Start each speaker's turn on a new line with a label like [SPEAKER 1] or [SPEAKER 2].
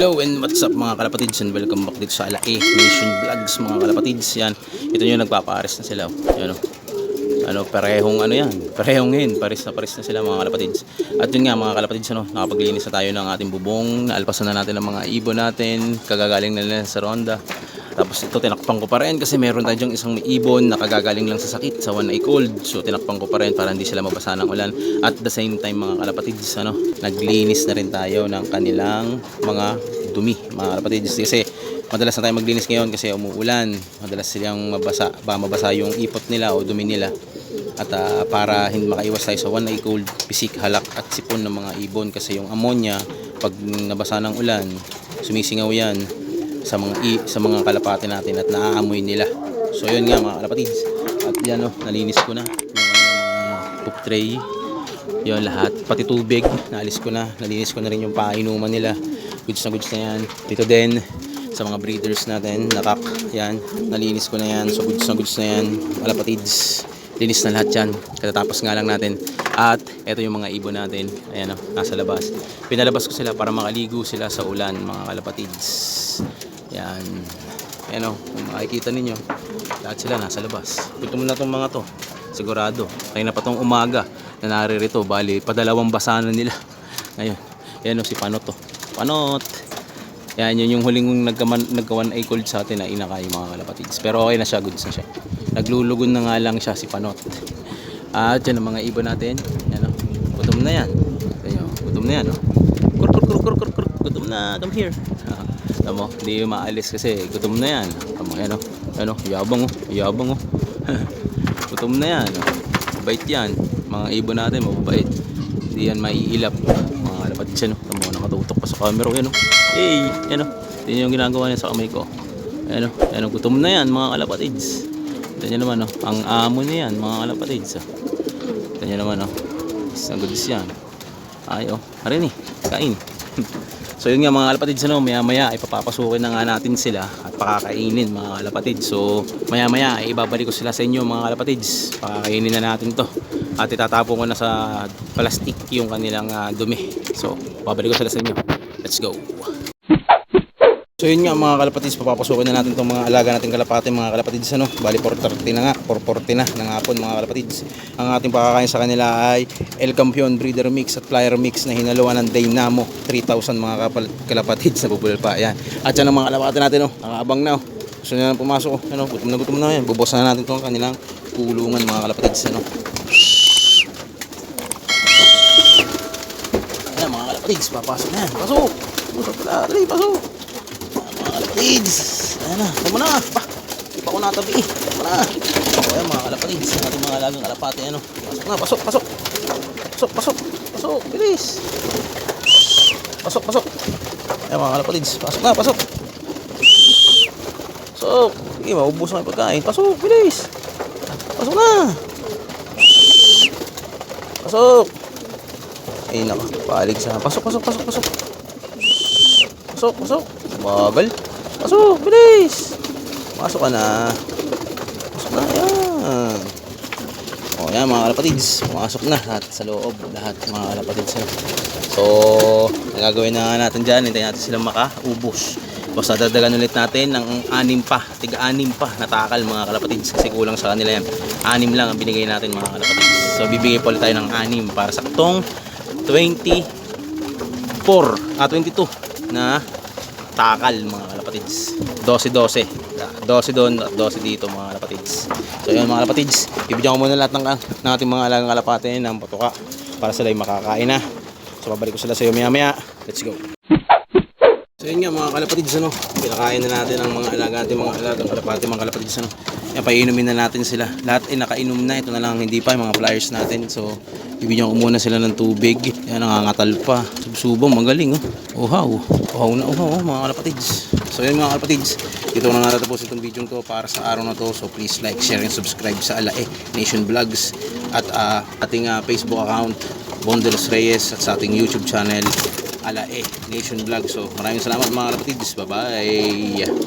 [SPEAKER 1] Hello and what's up mga kalapatids and welcome back dito sa Alae Nation Vlogs mga kalapatids yan ito yung nagpapares na sila oh. yan oh. ano parehong ano yan parehong hin pares na pares na sila mga kalapatids at yun nga mga kalapatids ano nakapaglinis na tayo ng ating bubong naalpasan na natin ang mga ibon natin kagagaling na nila sa ronda tapos ito tinakpan ko pa rin kasi meron tayo dyang isang may ibon na kagagaling lang sa sakit sa one eye cold. So tinakpan ko pa rin para hindi sila mabasa ng ulan. At the same time mga kalapatids, ano, naglinis na rin tayo ng kanilang mga dumi mga kalapatids. Kasi madalas na tayo maglinis ngayon kasi umuulan. Madalas silang mabasa, ba mabasa yung ipot nila o dumi nila. At ah, para hindi makaiwas tayo sa one eye cold, pisik, halak at sipon ng mga ibon kasi yung ammonia pag nabasa ng ulan, sumisingaw yan sa mga i, sa mga kalapati natin at naaamoy nila. So yun nga mga kalapatids. At yan oh, nalinis ko na yung mga poop tray. Yun lahat, pati tubig, naalis ko na. Nalinis ko na rin yung painuman nila. Goods na goods na yan. Dito din sa mga breeders natin, nakak, yan, nalinis ko na yan. So goods na goods na yan, kalapatids. Linis na lahat yan. Katatapos nga lang natin. At ito yung mga ibon natin. Ayan o, nasa labas. Pinalabas ko sila para makaligo sila sa ulan, mga kalapatids. Yan. Ayan o, kung makikita ninyo, lahat sila nasa labas. Gutom na tong mga to. Sigurado. Kaya na pa tong umaga na naririto. Bali, padalawang basa na nila. Ngayon. Ayan o, si Panot to. Panot! Yan, yun yung huling nagkaman, nagkawan ay cold sa atin na inakay mga kalapatids. Pero okay na siya, goods na siya. Naglulugon na nga lang siya si Panot. At yan ang mga ibon natin. Yan o. Gutom na yan. Ayan, gutom na yan o. Kur kur kur kur kur kur. Gutom na. Come here. Tama mo, hindi maalis kasi gutom na yan. Tama yan o. Yan o, yabang o. Yabang o. gutom na yan. Mabait yan. Mga ibon natin, mababait. Hindi yan maiilap. Mga kalapatids yan o. Tama mo, nakatutok pa sa camera. Yan o. Hey, yan o. Yan yung ginagawa niya sa kamay ko. Yan o. Yan o, gutom na yan mga kalapatids. Ito nyo naman o. Ang amo niya yan mga kalapatids o. Ito nyo naman o. Isang goods yan. Ay o. Arin eh. Kain. so yun nga mga kalapatids ano, maya maya ay papapasukin na nga natin sila at pakakainin mga kalapatids. So maya maya ay ibabalik ko sila sa inyo mga kalapatids. Pakakainin na natin to. At itatapon ko na sa plastic yung kanilang ah, dumi. So babalik ko sila sa inyo. Let's go. So yun nga mga kalapatids, papapasukin na natin itong mga alaga nating kalapati mga kalapatids ano. Bali 4.30 na nga, 4.40 na ng hapon mga kalapatids. Ang ating pakakain sa kanila ay El Campeon Breeder Mix at Flyer Mix na hinaluan ng Dynamo 3,000 mga kalapatids na bubul pa. Yan. At yan ang mga kalapati natin oh, nakabang na oh. Gusto na pumasok oh. Ano, gutom na gutom na yan. Bubos na natin itong kanilang kulungan mga kalapatids ano. Yan mga kalapatids, papasok na yan. Pasok! Pasok pala, dali, pasok! Kalapatids. Ayan na, tama na. Pa, di pa ako natabi eh. Tama na. O ayan mga kalapatids. Ang ating mga alagang kalapati. Ano. Pasok na, pasok, pasok. Pasok, pasok. Pasok, bilis. Pasok, pasok. Ayan mga kalapatids. Pasok na, pasok. Pasok. Sige, maubos na pagkain. Pasok, bilis. Pasok na. Pasok. Ay, naka. Palig sa. Pasok, pasok, pasok, pasok. Pasok, pasok. Bagal. Pasok, bilis. Pasok ka na. Pasok na, yan. O, yan mga kalapatids. Pumasok na lahat sa loob. Lahat mga kalapatids. So, ang gagawin na natin dyan, hintayin natin silang makaubos. Tapos nadadagan ulit natin ng anim pa, tiga-anim pa na takal mga kalapatids kasi kulang sa kanila yan. Anim lang ang binigay natin mga kalapatids. So, bibigay pa ulit tayo ng anim para saktong 24 ah 22 na takal mga kalapatids 12-12 12 doon at 12 dito mga kalapatids so yun mga kalapatids ibigyan ko muna lahat ng, ng ating mga alagang kalapate ng patuka para sila ay makakain na. So babalik ko sila sa iyo maya maya let's go So yun nga mga kalapatids ano, pinakain na natin ang mga alaga natin, mga alagang kalapati, mga kalapatids ano. Yan, painumin na natin sila. Lahat ay nakainom na, ito na lang hindi pa, yung mga flyers natin. So, bibigyan ko muna sila ng tubig. Yan, nangangatal pa. Subsubong, magaling oh. Uhaw. Uhaw na uhaw, oh, mga kalapatids. So yun mga kalapatids, dito na nga tatapos itong video to para sa araw na to. So please like, share, and subscribe sa Alae Nation Vlogs at ah, ating ah, Facebook account, Bondelos Reyes at sa ating YouTube channel, Alae Nation Vlog. So maraming salamat mga kalapatids. Bye-bye!